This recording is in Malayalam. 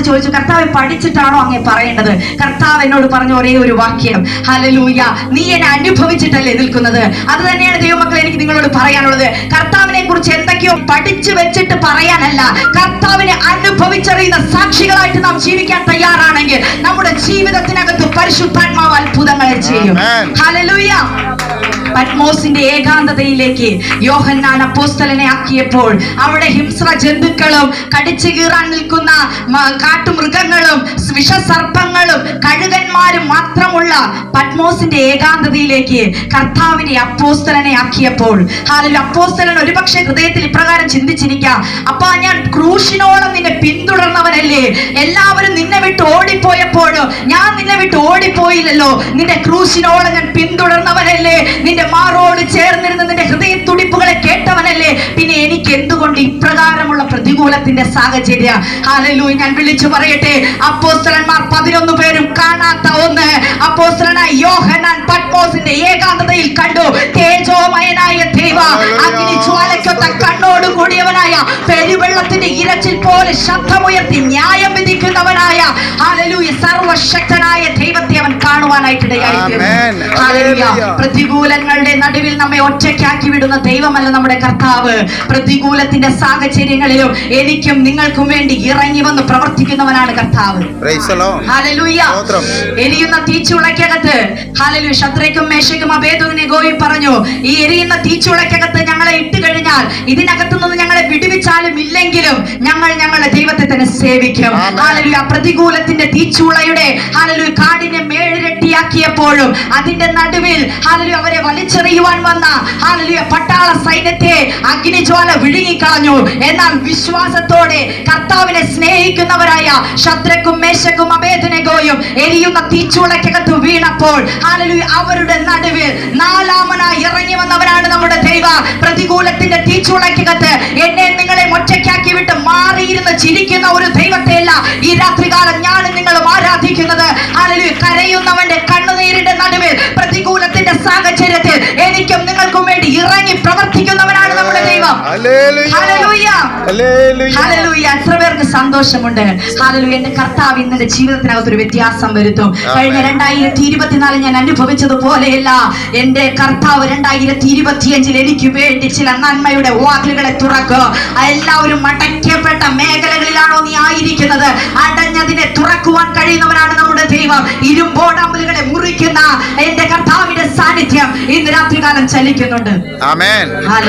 ചോദിച്ചു കർത്താവെ പഠിച്ചിട്ടാണോ അങ്ങേ പറയേണ്ടത്? കർത്താവ് എന്നോട് പറഞ്ഞ ഒരേ ഒരു വാക്യം. ഹലലൂയ നീ എന്നെ അനുഭവിച്ചിട്ടല്ലേ നിൽക്കുന്നത്? അത് തന്നെയാണ് ദൈവമക്കൾ എനിക്ക് നിങ്ങളോട് പറയാനുള്ളത്. കർത്താവിനെ കുറിച്ച് എന്തൊക്കെയോ പഠിച്ചു വെച്ചിട്ട് പറയാനല്ല. കർത്താവിനെ അനുഭവിച്ചറിയുന്ന സാക്ഷികളായിട്ട് നാം ജീവിക്കാൻ തയ്യാറാണെങ്കിൽ നമ്മുടെ ജീവിതത്തിനകത്ത് പരിശുദ്ധാത്മാവ് അത്ഭുതങ്ങളെ ചെയ്യും. പത്മോസിന്റെ ഏകാന്തതയിലേക്ക് യോഹന്നാൻ അപ്പോസ്തലനെ ആക്കിയപ്പോൾ അവിടെ ഹിംസ്ര ജന്തുക്കളും കടിച്ചു കീറാൻ നിൽക്കുന്ന കാട്ടുമൃഗങ്ങളും വിഷസർപ്പങ്ങളും കഴുകന്മാരും മാത്രമുള്ള പത്മോസിന്റെ ഏകാന്തതയിലേക്ക് കർത്താവിനെ അപ്പോസ്തലനെ ആക്കിയപ്പോൾ ഹാലിൽ അപ്പോസ്തലൻ ഒരുപക്ഷെ ഹൃദയത്തിൽ ഇപ്രകാരം ചിന്തിച്ചിരിക്കാം. അപ്പാ ഞാൻ ക്രൂശിനോളം നിന്നെ പിന്തുടർന്നവനല്ലേ? എല്ലാവരും നിന്നെ വിട്ട് ഓടിപ്പോയപ്പോഴും ഞാൻ നിന്നെ വിട്ട് ഓടിപ്പോയില്ലല്ലോ. നിന്റെ ക്രൂശിനോളം ഞാൻ പിന്തുടർന്നവനല്ലേ? നിന്റെ മാറോട് ചേർന്നിരുന്ന നിന്റെ ഹൃദയ തുടിപ്പുകളെ കേട്ടവനല്ലേ? പ്രതികൂലത്തിന്റെ സാഹചര്യ. ഹാലലൂ ഞാൻ വിളിച്ചു പറയട്ടെ. അപ്പോസ്തലന്മാർ പതിനൊന്ന് പേരും കാണാത്ത ഒന്ന്. അപ്പോസ്തലനായ യോഹനാൻ പത്മോസിന്റെ ഏകാന്തതയിൽ കണ്ടു. തേജോമയനായ ദൈവ അഗ്നി ജ്വാലയ്ക്കൊത്ത കണ്ണോട് കൂടിയവനായ പെരുവെള്ളത്തിന്റെ ഇരച്ചിൽ പോലെ ശബ്ദമുയർത്തി ന്യായം വിധിക്കുന്നവനായ ഹാലലൂ സർവശക്തനായ ദൈവത്തെ അവൻ കാണുവാനായിട്ടിടയായി Amen. Hallelujah Hallelujah. പ്രതികൂലങ്ങളുടെ നടുവിൽ നമ്മെ ഒറ്റയ്ക്കാക്കി വിടുന്ന ദൈവമല്ല നമ്മുടെ കർത്താവ്. പ്രതികൂലത്തിന്റെ സാഹചര്യങ്ങളിലും എനിക്കും നിങ്ങൾക്കും വേണ്ടി ഇറങ്ങി വന്ന് പ്രവർത്തിക്കുന്നവനാണ് കർത്താവ്. എരിയുന്ന തീച്ചുളക്കകത്ത് ഹാലലു ശത്രയ്ക്കും മേശയ്ക്കും അഭേദുവിനെ ഗോവി പറഞ്ഞു ഈ എരിയുന്ന തീച്ചുളക്കകത്ത് ഞങ്ങളെ ഇട്ട് കഴിഞ്ഞാൽ ഇതിനകത്തു നിന്ന് ഞങ്ങളെ വിടുവിച്ചാലും ഇല്ലെങ്കിലും ഞങ്ങൾ ഞങ്ങളുടെ ദൈവത്തെ തന്നെ സേവിക്കും. ഹാലലു ആ പ്രതികൂലത്തിന്റെ തീച്ചുളയുടെ ഹാലലു കാടിനെ മേളിരട്ടിയാക്കിയപ്പോഴും അതിന്റെ നടുവിൽ ഹാലലു അവരെ വലിച്ചെറിയുവാൻ വന്ന ഹാലലു പട്ടാള സൈന്യത്തെ അഗ്നിജ്വാല വിഴുങ്ങിക്കളഞ്ഞു. എന്നാൽ വിശ്വാസത്തോടെ കർത്താവിനെ സ്നേഹിക്കുന്നവരായ ശത്രുക്കും മേശക്കും അഭേദനകോയും എരിയുന്ന തീച്ചുളക്കകത്ത് വീണപ്പോൾ ഹാലലു അവരുടെ നടുവിൽ നാലാമനായി ഇറങ്ങി വന്നവരാണ് നമ്മുടെ ദൈവ. പ്രതികൂലത്തിന്റെ തീച്ചുളക്കകത്ത് എന്നെ നിങ്ങളെ ഒറ്റയ്ക്കാക്കി വിട്ട് മാറിയിരുന്ന് ചിരിക്കുന്ന ഒരു ദൈവത്തെയല്ല ഈ രാത്രികാലം ഞാൻ നിങ്ങളും ആരാധിക്കുന്നത് ഹാലലു കരയുന്നവന്റെ കണ്ണുനീരിന്റെ നടുവിൽ പ്രതികൂലത്തിന്റെ സാഹചര്യത്തിൽ എനിക്കും നിങ്ങൾക്കും വേണ്ടി ഇറങ്ങി പ്രവർത്തിക്കുന്നവനാണ് നമ്മുടെ ദൈവം. എത്ര പേർക്ക് സന്തോഷമുണ്ട്? ഹല്ലേലൂയ. എന്റെ കർത്താവ് ഇന്ന് ജീവിതത്തിനകത്ത് ഒരു വ്യത്യാസം വരുത്തും. കഴിഞ്ഞ രണ്ടായിരത്തി ഇരുപത്തിനാല് ഞാൻ അനുഭവിച്ചത് പോലെയല്ല എന്റെ കർത്താവ് രണ്ടായിരത്തി ഇരുപത്തിയഞ്ചിൽ എനിക്ക് വേണ്ടി ചില നന്മയുടെ വാതിലുകളെ തുറക്കുക എല്ലാവരും അടയ്ക്കപ്പെട്ട മേഖലകളിലാണോ നീ ആയിരിക്കുന്നത്? അടഞ്ഞതിനെ തുറക്കുവാൻ കഴിയുന്നവരാണ് നമ്മുടെ ദൈവം. ഇരുമ്പോടാമ്പലുകളെ മുറിക്കുന്ന എന്റെ കർത്താവിന്റെ സാന്നിധ്യം ഇന്ന് രാത്രികാലം ചലിക്കുന്നുണ്ട്. Amen.